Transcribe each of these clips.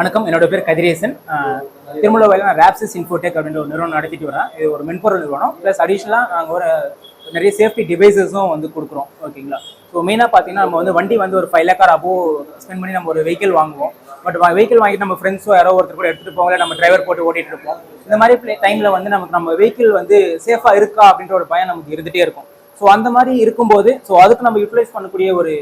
வணக்கம். என்னோட பேர் கதிரேசன் திருமலவாயில் நான் ரேப்சிஸ் இன்ஃபோடெக் அப்படின்ற ஒரு நிறுவனம் நடத்திட்டு வரேன். இது ஒரு மென்பொருள் நிறுவனம். ப்ளஸ் அடிஷ்னலாக நாங்கள் ஒரு நிறைய சேஃப்டி டிவைசஸும் வந்து கொடுக்குறோம். ஓகேங்களா? ஸோ மெயினாக பார்த்தீங்கன்னா நம்ம வந்து வண்டி வந்து ஒரு ஃபைவ் லேக்கார் அபோ ஸ்பெண்ட் பண்ணி நம்ம ஒரு வெஹிக்கிள் வாங்குவோம். பட் வெஹிக்கிள் வாங்கிட்டு நம்ம ஃப்ரெண்ட்ஸோ யாரோ ஒருத்தர் கூட எடுத்துகிட்டு போகல நம்ம டிரைவர் போட்டு ஓட்டிகிட்டு இருப்போம். இந்த மாதிரி டைமில் வந்து நமக்கு நம்ம வெஹிக்கிள் வந்து சேஃபாக இருக்கா அப்படின்ற ஒரு பயம் நமக்கு இருந்துகிட்டே இருக்கும். ஸோ அந்த மாதிரி இருக்கும்போது ஸோ அதுக்கு நம்ம யூட்டிலைஸ் பண்ணக்கூடிய ஒரு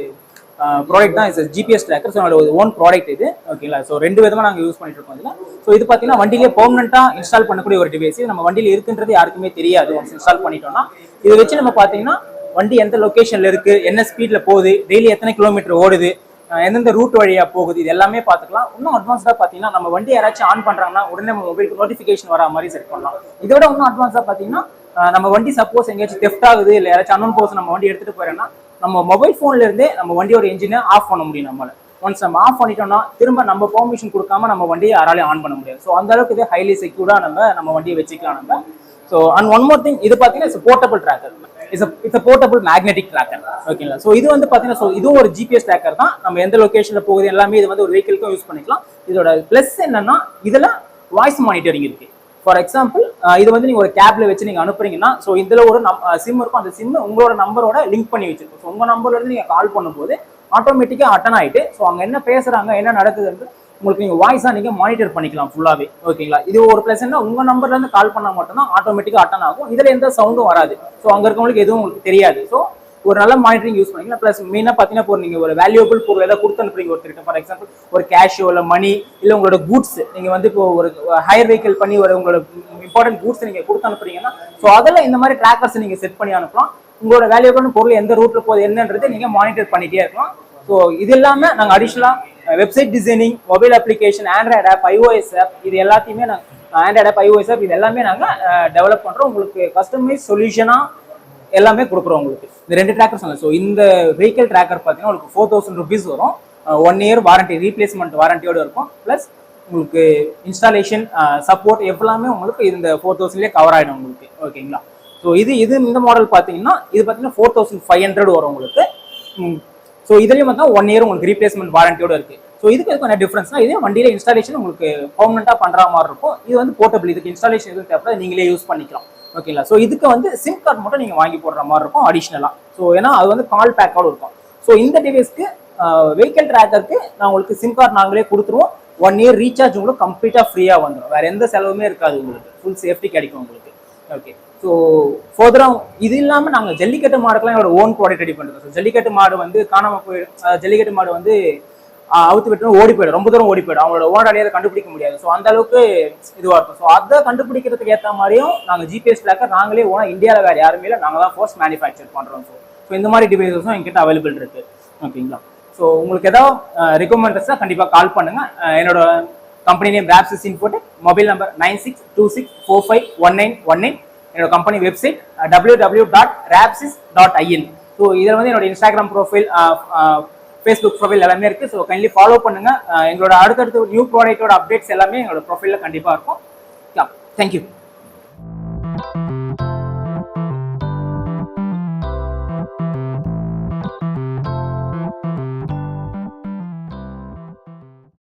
ப்ராடக்ட் தான் இஸ் ஜிபிஎஸ் ட்ராக்கர் ஸோ என்னோட ஓன் ப்ராடக்ட் இது. ஓகேங்களா ஸோ ரெண்டு விதமாக நாங்கள் யூஸ் பண்ணிட்டு இருக்கோம் இதில். ஸோ இது பார்த்தீங்கன்னா வண்டியிலே பெர்மனெண்ட்டாக இன்ஸ்டால் பண்ணக்கூடிய ஒரு டிவைஸ் நம்ம வண்டியில் இருக்குன்றது யாருக்குமே தெரியாது. ஒன்ஸ் இன்ஸ்டால் பண்ணிட்டோம்னா இதை வச்சு நம்ம பார்த்தீங்கன்னா வண்டி எந்த லொக்கேஷனில் இருக்குது என்ன ஸ்பீடில் போகுது டெய்லி எத்தனை கிலோமீட்டர் ஓடுது எந்தெந்த ரூட் வழியாக போகுது இது எல்லாமே பார்த்துக்கலாம் இன்னும் அட்வான்ஸ்டாக பார்த்தீங்கன்னா நம்ம வண்டி யாராச்சும் ஆன் பண்ணுறாங்கன்னா உடனே நம்ம மொபைலுக்கு நோட்டிஃபிகேஷன் வர மாதிரி செட் பண்ணலாம். இதோட இன்னும் அட்வான்ஸாக பார்த்தீங்கன்னா நம்ம வண்டி சப்போஸ் எங்கேயாச்சும் தெஃப்ட் ஆகுது இல்லை யாராச்சும் அன்னோன் போஸ் நம்ம வண்டி எடுத்துகிட்டு போயிடறோம்னா நம்ம மொபைல் ஃபோன்ல இருந்தே நம்ம வண்டியோட இன்ஜினை ஆஃப் பண்ண முடியும் நம்மளால ஒன்ஸ் நம்ம ஆஃப் பண்ணிட்டோம்னா திரும்ப நம்ம பெர்மிஷன் கொடுக்காம நம்ம வண்டியை யாராலையும் ஆன் பண்ண முடியாது. ஸோ அந்த அளவுக்கு இது ஹைலி செக்யூர்டா நம்ம நம்ம வண்டியை வச்சுக்கலாம் நம்ம. So and one more thing இது பார்த்தீங்கன்னா it's portable tracker it's it's portable magnetic tracker ஓகேங்களா ஸோ இது வந்து பார்த்தீங்கன்னா ஸோ இதுவும் ஒரு ஜிபிஎஸ் ட்ராக்கர் தான். நம்ம எந்த லொக்கேஷனில் போகுது எல்லாமே இது வந்து ஒரு வெஹிக்கிள்க்கும் யூஸ் பண்ணிக்கலாம். இதோட ப்ளஸ் என்னன்னா இதில் வாய்ஸ் மானிட்டரிங் இருக்குது ஃபார் எக்ஸாம்பிள் இது வந்து நீங்க ஒரு கேப்ல வச்சு நீங்க அனுப்புறீங்கன்னா ஸோ இதுல ஒரு சிம் இருக்கும். அந்த சிம் உங்களோட நம்பரோட லிங்க் பண்ணி வச்சிருக்கோம். ஸோ உங்க நம்பர்ல இருந்து நீங்க கால் பண்ணும்போது ஆட்டோமேட்டிக்கா அட்டன் ஆயிட்டு ஸோ அங்க என்ன பேசுறாங்க என்ன நடக்குதுன்னு உங்களுக்கு நீங்க வாய்ஸா நீங்க மானிட்டர் பண்ணிக்கலாம் ஃபுல்லாவே ஓகேங்களா இது ஒரு ப்ளஸ் என்ன? உங்க நம்பர்ல இருந்து கால் பண்ணா மட்டும்தான் ஆட்டோமேட்டிக்கா அட்டன் ஆகும். இதுல எந்த சவுண்டும் வராது. ஸோ அங்க இருக்கவங்களுக்கு எதுவும் உங்களுக்கு தெரியாது. ஸோ ஒரு நல்ல மானிட்டரிங் யூஸ் பண்ணிக்கலாம் ப்ளஸ் மெயினாக பார்த்தீங்கன்னா இப்போ நீங்கள் ஒரு வேல்யூபிள் பொருள் ஏதாவது கொடுத்து அனுப்புறீங்க. ஒருத்தருக்கு ஃபார் எக்ஸாம்பிள் ஒரு கேஷோ இல்லை மணி இல்லை உங்களோட குட்ஸ் நீங்கள் வந்து இப்போ ஒரு ஹையர் வெஹிக்கிள் பண்ணி ஒரு உங்களோட இம்பார்ட்டன்ட் கூட்ஸ் நீங்கள் கொடுத்து அனுப்புறீங்கன்னா ஸோ அதில் இந்த மாதிரி ட்ராக்கர்ஸ் நீங்கள் செட் பண்ணி அனுப்பலாம். உங்களோட வேல்யூபிள் பொருள் எந்த ரூட்டில் போகுது என்னன்றது நீங்கள் மானிட்டர் பண்ணிகிட்டே இருக்கலாம். ஸோ இது இல்லாமல் நாங்கள் அடிஷ்னலாக website designing mobile application android app iOS app இது எல்லாத்தையுமே நாங்கள் ஆண்ட்ராய்டு ஆப் ஐஓஎஸ் ஆப் இது எல்லாமே நாங்கள் டெவலப் பண்ணுறோம் உங்களுக்கு கஸ்டமைஸ் சொல்யூஷனாக எல்லாமே கொடுக்குறோம் உங்களுக்கு. இந்த ரெண்டு ட்ராக்கர் சொன்னேன் ஸோ இந்த வெஹிக்கல் ட்ராக்கர் பார்த்தீங்கன்னா உங்களுக்கு ஃபோர் தௌசண்ட் ருபீஸ் வரும். ஒன் இயர் வாரண்டி ரீப்ளேஸ்மெண்ட் வாரண்டியோடு இருக்கும். ப்ளஸ் உங்களுக்கு இன்ஸ்டாலேஷன் சப்போர்ட் எல்லாமே உங்களுக்கு இந்த ஃபோர் தௌசண்ட்லேயே கவர் ஆகிடும் உங்களுக்கு. ஓகேங்களா? ஸோ இது இது இந்த மாடல் பார்த்தீங்கன்னா இது பார்த்தீங்கன்னா ஃபோர் தௌசண்ட் ஃபைவ் ஹண்ட்ரட் வரும் உங்களுக்கு. ஸோ இதுலேயும் பார்த்தா ஒன் இயர் உங்களுக்கு ரீப்ளேஸ்மெண்ட் வாரண்டியோட இருக்குது ஸோ இதுக்கு இதுக்கு என்ன டிஃப்ரென்ஸ்னா இதே வண்டியில் இன்ஸ்டாலேஷன் உங்களுக்கு பர்மனெண்ட்டாக பண்ணுற மாதிரி இருக்கும். இது வந்து போர்ட்டபிள் இதுக்கு இன்ஸ்டாலேஷன் எதுவும் தேவைப்படாது. நீங்களே யூஸ் பண்ணிக்கலாம். ஓகேங்களா ஸோ இதுக்கு வந்து சிம் கார்டு மட்டும் நீங்கள் வாங்கி போடுற மாதிரி இருக்கும் அடிஷ்னலாக ஸோ ஏன்னா அது வந்து கால் பேக்கோட இருக்கும். ஸோ இந்த டிவைஸ்க்கு வெஹிக்கல் ட்ராக்கருக்கு நான் உங்களுக்கு சிம் கார்டு நாங்களே கொடுத்துருவோம். ஒன் இயர் ரீசார்ஜ் உங்களுக்கு கம்ப்ளீட்டாக ஃப்ரீயாக வந்துடும் வேறு எந்த செலவுமே இருக்காது உங்களுக்கு. ஃபுல் சேஃப்டி கிடைக்கும் உங்களுக்கு. ஓகே ஸோ ஃபர்தராக இது இல்லாமல் நாங்கள் ஜல்லிக்கட்டு மாடுக்கெல்லாம் என்னோட ஓன் ப்ராடக்ட் ரெடி பண்ணுறோம் ஸோ ஜல்லிக்கட்டு மாடு வந்து காணாமல் போயிடும் ஜல்லிக்கட்டு மாடு வந்து அவுத்து விட்டு ஓடி போயிடும். ரொம்ப தூரம் ஓடி போயிடும். அவங்களோட ஓனாடியை அதை கண்டுபிடிக்க முடியாது. ஸோ அந்த அளவுக்கு இதுவாக இருக்கும். ஸோ அதை கண்டுபிடிக்கிறதுக்கு ஏற்ற மாதிரியும் நாங்கள் ஜிபிஎஸ் ட்ராக்கர் நாங்களே ஓனா இந்தியாவில் வேறு யாருமே இல்லை. நாங்கள் தான் ஃபர்ஸ்ட் மேனுஃபேக்சர் பண்ணுறோம் ஸோ ஸோ இந்த மாதிரி டிவைசஸும் எங்கிட்ட அவைலபிள் இருக்கு. ஓகேங்களா? ஸோ உங்களுக்கு ஏதாவது ரெக்குமெண்டஸ்னால் கண்டிப்பாக கால் பண்ணுங்க. என்னோட கம்பெனி நேம் ரேப்சிஸ் போட்டு mobile number nine six two six four five one nine one nine என்னோட company website W W dot Rapsys dot IN so இதில் வந்து என்னோட இன்ஸ்டாகிராம் ப்ரொஃபைல் ஃபேஸ்புக் ப்ரொஃபைல் எல்லாமே இருக்குது ஸோ கைண்ட்லி ஃபாலோ பண்ணுங்கள் எங்களோட அடுத்தடுத்த நியூ ப்ராடக்ட்டோட அப்டேட்ஸ் எல்லாமே எங்களோட ப்ரொஃபைலில் கண்டிப்பாக இருக்கும். தேங்க்யூ